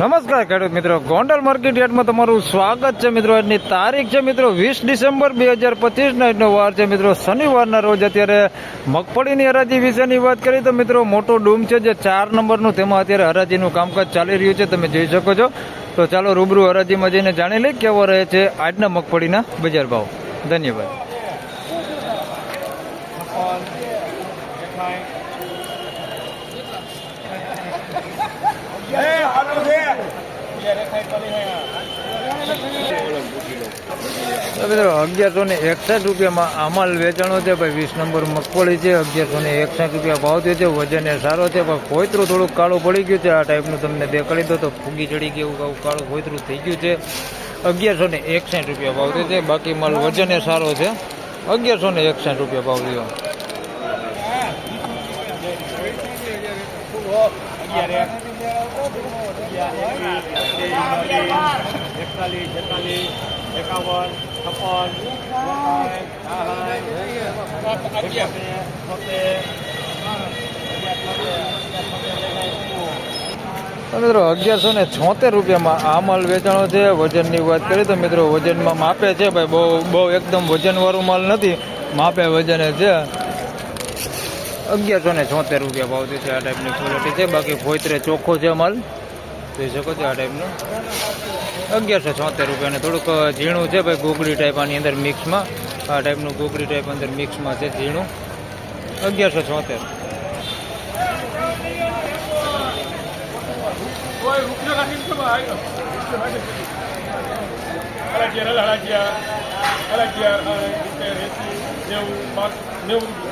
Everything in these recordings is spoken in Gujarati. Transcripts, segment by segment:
નમસ્કાર ખેડૂત મિત્રો. ગોંડલ માર્કેટ યાર્ડમાં તમારું સ્વાગત છે મિત્રો. આજની તારીખ છે મિત્રો વીસ ડિસેમ્બર બે હજાર પચીસના આજનો વાર છે મિત્રો. શનિવારના રોજ અત્યારે મગફળીની હરાજી વિશેની વાત કરીએ તો મિત્રો મોટો ડૂમ છે જે ચાર નંબરનું, તેમાં અત્યારે હરાજીનું કામકાજ ચાલી રહ્યું છે. તમે જોઈ શકો છો. તો ચાલો રૂબરૂ હરાજીમાં જઈને જાણી લઈએ કેવો રહે છે આજના મગફળીના બજાર ભાવ. ધન્યવાદ. મિત્રો અગિયારસો ને એકસઠ રૂપિયામાં અમાલ વેચાણો છે, ભાઈ વીસ નંબર મગફળી છે અગિયારસો ને એકસઠ રૂપિયા ભાવ થયો છે, વજન એ સારો છે, પણ કોયતરું થોડુંક કાળું પડી ગયું છે, આ ટાઈપનું તમને દેખાડી દો તો ફૂગી ચડી ગયું એવું કાળું કોયતરું થઈ ગયું છે. અગિયારસો ને એકસઠ રૂપિયા ભાવ થયો છે, બાકી માલ વજન એ સારો છે. અગિયારસો ને એકસઠ રૂપિયા ભાવ થયો. મિત્રો અગિયારસો ને છોતેર રૂપિયામાં આ માલ વેચાણો છે. વજનની વાત કરીએ તો મિત્રો વજનમાં માપે છે ભાઈ, બહુ બહુ એકદમ વજનવાળું માલ નથી. માપે વજને છે. અગિયારસો ને છોતેર રૂપિયા ભાવ છે આ ટાઈપની ક્વોલિટી છે બાકી ફોતરે ચોખ્ખો છે માલ જોઈ શકો છો આ ટાઈપનું અગિયારસો છોતેર રૂપિયા ને થોડુંક ઝીણું છે ભાઈ ગોગડી ટાઈપ આની અંદર મિક્સમાં આ ટાઈપનું ગોગડી ટાઈપ અંદર મિક્સમાં છે ઝીણું અગિયારસો છોતેર અલગિયાર સિત્તેર એંસી નેવું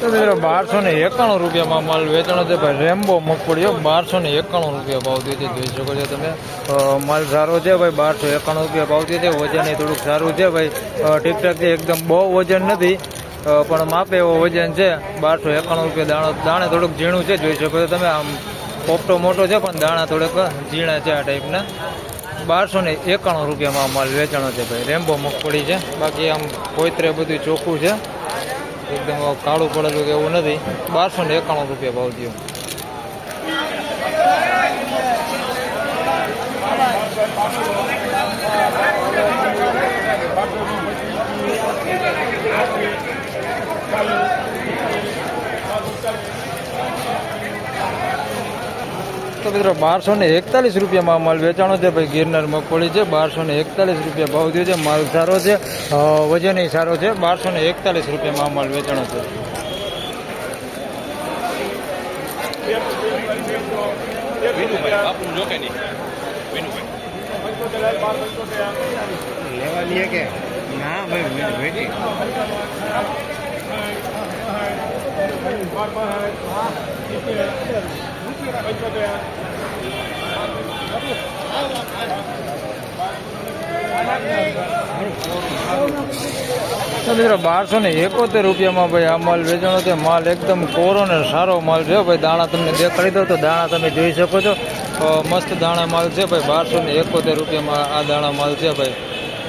તો મિત્રો બારસો ને એકાણું રૂપિયામાં માલ વેચાણો છે ભાઈ, રેમ્બો મગફળીઓ બારસો ને એકાણું રૂપિયા ભાવ થયો છે. જોઈ શકો છો તમે માલ સારો છે ભાઈ, બારસો એકાણું રૂપિયા ભાવ થયો છે. વજન એ થોડુંક સારું છે ભાઈ ઠીકઠાક છે, એકદમ બહુ વજન નથી પણ માપે એવો વજન છે. બારસો એકાણું રૂપિયા દાણો, દાણે થોડુંક ઝીણું છે. જોઈ શકો છો તમે, આમ પોપટો મોટો છે, પણ દાણા થોડુંક ઝીણા છે આ ટાઈપના. બારસો ને એકાણું રૂપિયામાં માલ વેચાણો છે ભાઈ. રેમ્બો મગફળી છે. બાકી આમ કોઈતરે બધું ચોખ્ખું છે. એકદમ કાળું પડે કે એવું નથી. બારસો ને એકાણું રૂપિયા ભાવ થયો. તો મિત્રો બારસો ને એકતાલીસ રૂપિયામાં માલ વેચાણો છે. ભાઈ ગિરનાર મગફળી છે. બારસો ને એકતાલીસ રૂપિયા ભાવ થયો છે. માલ સારો છે. વજન ય સારો છે. બારસો ને એકતાલીસ રૂપિયામાં માલ વેચાણો છે. લેવા કે? ના ભાઈ વેટી મિત્રો બારસો ને એકોતેર રૂપિયામાં ભાઈ આ માલ વેચાણો છે. માલ એકદમ કોરો ને સારો માલ છે. ભાઈ દાણા તમને દેખાડી દો તો દાણા તમે જોઈ શકો છો. મસ્ત દાણા માલ છે ભાઈ. બારસો ને એકોતેર રૂપિયામાં આ દાણા માલ છે ભાઈ.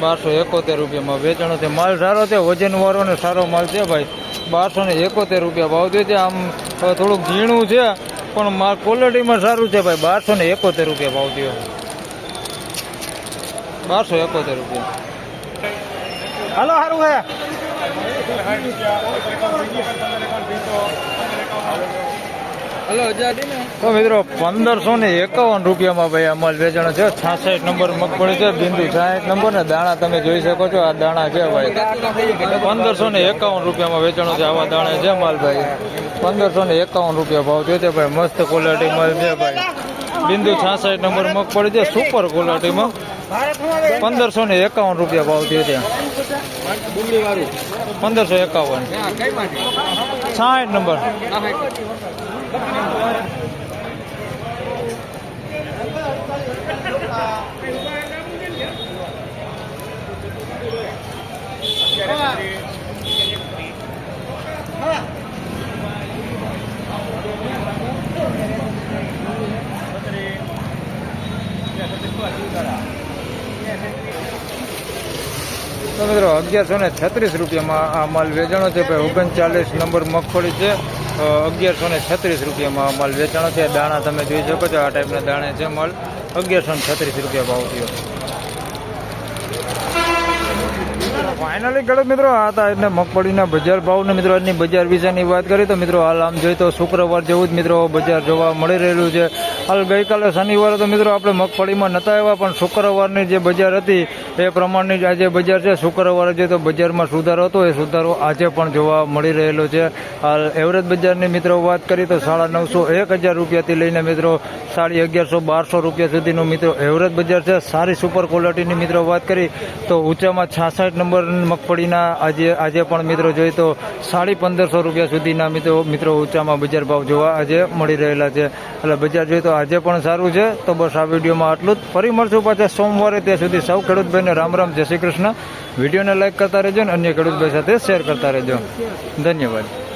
બારસો એકોતેર રૂપિયામાં વેચાણો છે. માલ સારો છે. વજનવાળો ને સારો માલ છે ભાઈ. બારસો ને એકોતેર રૂપિયા ભાવ છે. આમ થોડુંક ઝીણું છે, પણ માલ ક્વોલિટીમાં સારું છે ભાઈ. બારસો ને એકોતેર રૂપિયા ભાવ થયો. બારસો એકોતેર રૂપિયા. હાલો સારું હે. તો મિત્રો પંદરસો ને એકાવન રૂપિયામાં ભાઈ આ માલ વેચાણ છે. છાસઠ નંબર મગફળી છે બિંદુ સાઠ નંબર ને દાણા તમે જોઈ શકો છો આ દાણા છે ભાઈ. પંદરસો ને એકાવન રૂપિયામાં વેચાણો છે આવા દાણા છે માલ ભાઈ. પંદરસો ને એકાવન રૂપિયા ભાવ થયો છે ભાઈ. મસ્ત ક્વોલિટી માલ છે ભાઈ. બિંદુ છાસઠ નંબર મગફળી છે સુપર ક્વોલિટીમાં પંદરસો ને એકાવન રૂપિયા ભાવ થયો છે. પંદરસો એકાવન. સાઠ નંબર. તો મિત્રો, અગિયારસો ને છત્રીસ રૂપિયામાં આ માલ વેચાણો છે. ભાઈ, ઓગણચાલીસ નંબર મગફળી છે. અગિયારસો ને છત્રીસ રૂપિયામાં આ માલ વેચાણો છે. દાણા તમે જોઈ શકો છો, આ ટાઈપના દાણા છે માલ. અગિયારસો ને છત્રીસ રૂપિયા ભાવ થયો. ફાઇનલી ગળત મિત્રો, આ હતા એટલે મગફળીના બજાર ભાવને મિત્રો, આજની બજાર વિશેની વાત કરી તો મિત્રો, હાલ આમ જોઈએ તો શુક્રવાર જેવું જ મિત્રો બજાર જોવા મળી રહેલું છે. હાલ ગઈકાલે શનિવારે તો મિત્રો આપણે મગફળીમાં નહોતા આવ્યા, પણ શુક્રવારની જે બજાર હતી, એ પ્રમાણની આજે બજાર છે, શુક્રવારે જે તો બજારમાં સુધારો હતો, એ સુધારો આજે પણ જોવા મળી રહેલો છે. હાલ એવરેજ બજારની મિત્રો વાત કરી તો સાડા નવસો એક હજાર રૂપિયાથી લઈને મિત્રો સાડી અગિયારસો બારસો રૂપિયા સુધીનું મિત્રો એવરેજ બજાર છે. સારી સુપર ક્વોલિટીની મિત્રો વાત કરી તો ઊંચામાં છાસઠ નંબર મગફળીના આજે આજે પણ મિત્રો જોઈએ તો સાડી પંદરસો રૂપિયા સુધીના મિત્રો મિત્રો ઊંચામાં બજાર ભાવ જોવા આજે મળી રહેલા છે. એટલે બજાર જોઈએ તો આજે પણ સારું છે. તો બસ આ વિડીયોમાં આટલું જ. ફરી મળશું પાછા સોમવારે ત્યાં સુધી. સૌ ખેડૂતભાઈને રામ રામ. જય શ્રી કૃષ્ણ. વિડીયોને લાઈક કરતા રહેજો અને અન્ય ખેડૂતભાઈ સાથે શેર કરતા રહેજો. ધન્યવાદ.